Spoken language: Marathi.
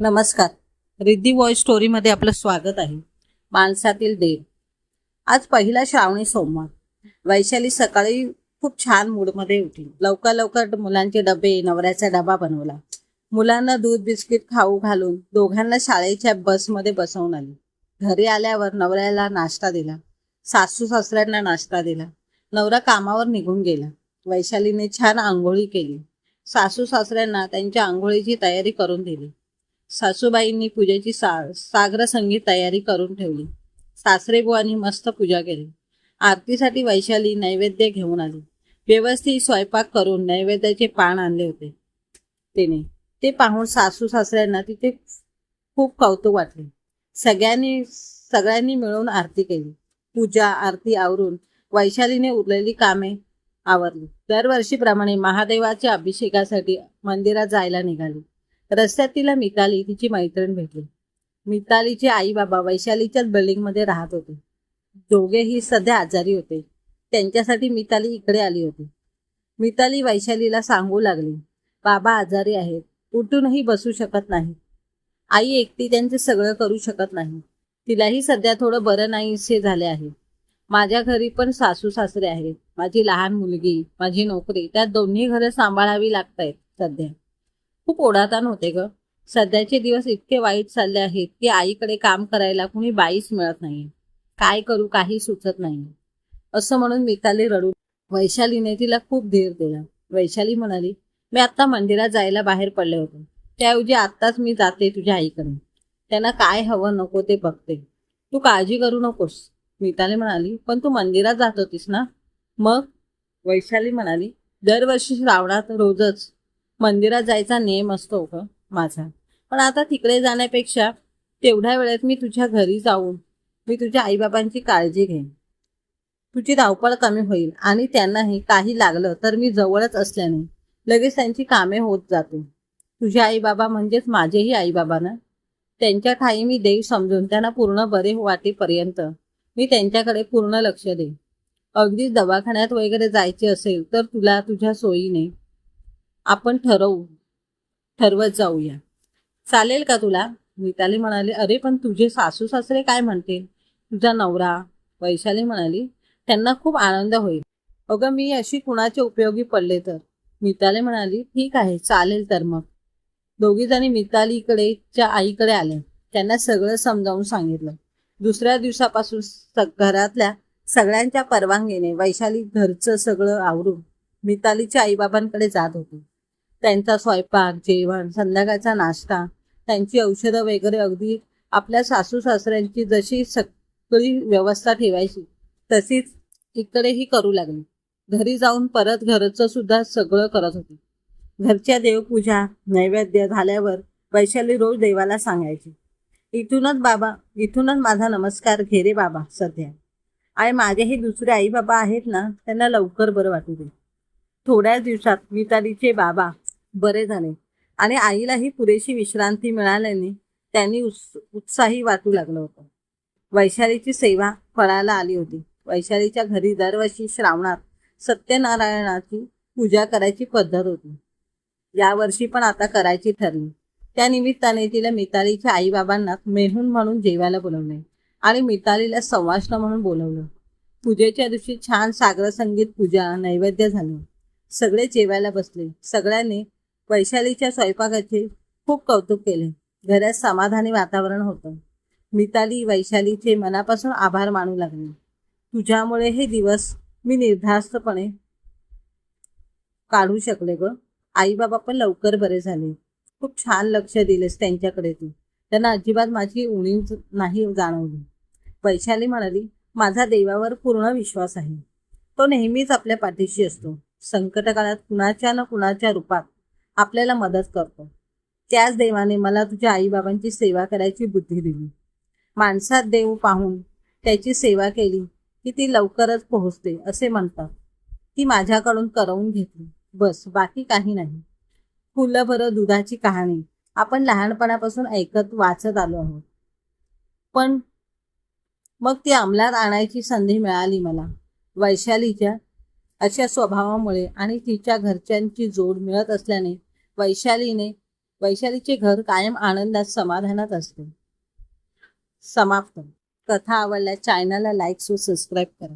नमस्कार. रिद्धी वॉइस स्टोरीमध्ये आपलं स्वागत आहे. माणसातील देव. आज पहिला श्रावणी सोमवार. वैशाली सकाळी खूप छान मूडमध्ये उठली. लवकर लवकर मुलांचे डबे नवऱ्याचा डबा बनवला. मुलांना दूध बिस्किट खाऊ घालून दोघांना शाळेच्या बसमध्ये बसवून आली. घरी आल्यावर नवऱ्याला नाश्ता दिला. सासू सासऱ्यांना नाश्ता दिला. नवरा कामावर निघून गेला. वैशालीने छान आंघोळी केली. सासू सासऱ्यांना त्यांच्या आंघोळीची तयारी करून दिली. सासूबाईंनी पूजेची सा सागर संगीत तयारी करून ठेवली. सासरे बुवांनी मस्त पूजा केली. आरतीसाठी वैशाली नैवेद्य घेऊन आली. व्यवस्थित स्वयंपाक करून नैवेद्याचे पान आणले होते. तिने ते पाहून सासू सासऱ्यांना तिथे खूप कौतुक वाटले. सगळ्यांनी सगळ्यांनी मिळून आरती केली. पूजा आरती आवरून वैशालीने उरलेली कामे आवरली. दरवर्षीप्रमाणे महादेवाच्या अभिषेकासाठी मंदिरात जायला निघाली. रस्त्यात तिला मिताली तिची मैत्रीण भेटली. मितालीचे आई बाबा वैशालीच्याच बिल्डिंगमध्ये राहत होते. दोघेही सध्या आजारी होते. त्यांच्यासाठी मिताली इकडे आली होती. मिताली वैशालीला सांगू लागली बाबा आजारी आहेत. उठूनही बसू शकत नाही. आई एकटी त्यांचे सगळं करू शकत नाही. तिलाही सध्या थोडं बरं नाहीसे झाले आहे. माझ्या घरी पण सासू सासरे आहेत. माझी लहान मुलगी माझी नोकरी त्या दोन्ही घरं सांभाळावी लागत आहेत सध्या. खूप ओढाताण होते ग. सध्याचे दिवस इतके वाईट चालले आहेत की आईकडे काम करायला कुणी बाईच मिळत नाही काय करू काही सुचत नाही असं म्हणून मिताली रडू. वैशालीने तिला खूप धीर दिला. वैशाली म्हणाली मी आता मंदिरात जायला बाहेर पडले होते. त्याऐवजी आत्ताच मी जाते तुझ्या आईकडे त्यांना काय हवं नको ते बघते. तू काळजी करू नकोस. मिताली म्हणाली पण तू मंदिरात जात होतीस ना? मग? वैशाली म्हणाली दरवर्षी श्रावणात रोजच मंदिरात जायचा नेम असतो ग माझा. पण आता तिकडे जाण्यापेक्षा तेवढ्या वेळेत मी तुझ्या घरी जाऊन मी तुझ्या आईबाबांची काळजी घेईन. तुझी धावपळ कमी होईल आणि त्यांनाही काही लागलं तर मी जवळच असल्याने लगेच त्यांची कामे होत जाते तुझे आईबाबा म्हणजेच माझेही आईबाबा ना? त्यांच्या ठाई मी देव समजून त्यांना पूर्ण बरे वाटेपर्यंत मी त्यांच्याकडे पूर्ण लक्ष देईन. अगदीच दवाखान्यात वगैरे जायचे असेल तर तुला तुझ्या सोयीने आपण ठरवू ठरवत जाऊया. चालेल का तुला? मिताली म्हणाली अरे पण तुझे सासू सासरे काय म्हणतील तुझा नवरा? वैशाली म्हणाली त्यांना खूप आनंद होईल. अगं मी अशी कुणाचे उपयोगी पडले तर? मिताली म्हणाली ठीक आहे चालेल तर मग. दोघी जणी मितालीकडेच्या आईकडे आले. त्यांना सगळं समजावून सांगितलं. दुसऱ्या दिवसापासून घरातल्या सगळ्यांच्या परवानगीने वैशाली घरचं सगळं आवरून मितालीच्या आईबाबांकडे जात होती. त्यांचा स्वयंपाक जेवण संध्याकाळचा नाश्ता त्यांची औषधं वगैरे अगदी आपल्या सासू सासऱ्यांची जशी सगळी व्यवस्था ठेवायची तशीच इकडेही करू लागली. घरी जाऊन परत घरचं सुद्धा सगळं करत होती. घरच्या देवपूजा नैवेद्य झाल्यावर वैशाली रोज देवाला सांगायची इथूनच बाबा इथूनच माझा नमस्कार घे रे बाबा सध्या. आणि माझेही दुसरे आई बाबा आहेत ना त्यांना लवकर बरं वाटू दे. थोड्याच दिवसात मितालीचे बाबा बरे झाले. आणि आईलाही पुरेशी विश्रांती मिळाल्याने त्यांनी उत्स उत्साही वाटू लागलं होतं. वैशालीची सेवा फळाला आली होती. वैशालीच्या घरी दरवर्षी श्रावणात सत्यनारायणाची पूजा करायची पद्धत होती. यावर्षी पण आता करायची ठरली. त्या निमित्ताने तिला मितालीच्या आईबाबांना मेहून म्हणून जेवायला बोलवले आणि मितालीला संवाष्ण म्हणून बोलवलं. पूजेच्या दिवशी छान सागर संगीत पूजा नैवेद्य झालं. सगळे जेवायला बसले. सगळ्यांनी वैशालीच्या स्वयंपाकाचे खूप कौतुक केले. घरात समाधानी वातावरण होतं. मिताली वैशालीचे मनापासून आभार मानू लागले. तुझ्यामुळे हे दिवस मी निर्धास्तपणे काढू शकले ग. आई बाबा पण लवकर बरे झाले. खूप छान लक्ष दिलेस त्यांच्याकडे तू. त्यांना अजिबात माझी उणीव नाही जाणवली. वैशाली म्हणाली माझा देवावर पूर्ण विश्वास आहे. तो नेहमीच आपल्या पाठीशी असतो. संकटकाळात कुणाच्या ना कुणाच्या रूपात आपल्याला मदत करतो. त्याच देवाने मला तुझ्या आईबाबांची सेवा करायची बुद्धी दिली. माणसात देव पाहून त्याची सेवा केली की ती लवकरच पोहोचते असे म्हणतात. ती माझ्याकडून करवून घेतली. बस बाकी काही नाही. फुलं दुधाची कहाणी. आपण लहानपणापासून ऐकत वाचत आलो आहोत. पण मग ती अंमलात आणायची संधी मिळाली मला. वैशालीच्या अशा स्वभावामुळे आणि तिच्या घरच्यांची जोड मिळत असल्याने वैशालीने वैशालीचे घर कायम आनंदात समाधानात असते. समाप्त. कथा आवडल्यास चॅनलला लाईक व सबस्क्राईब करा.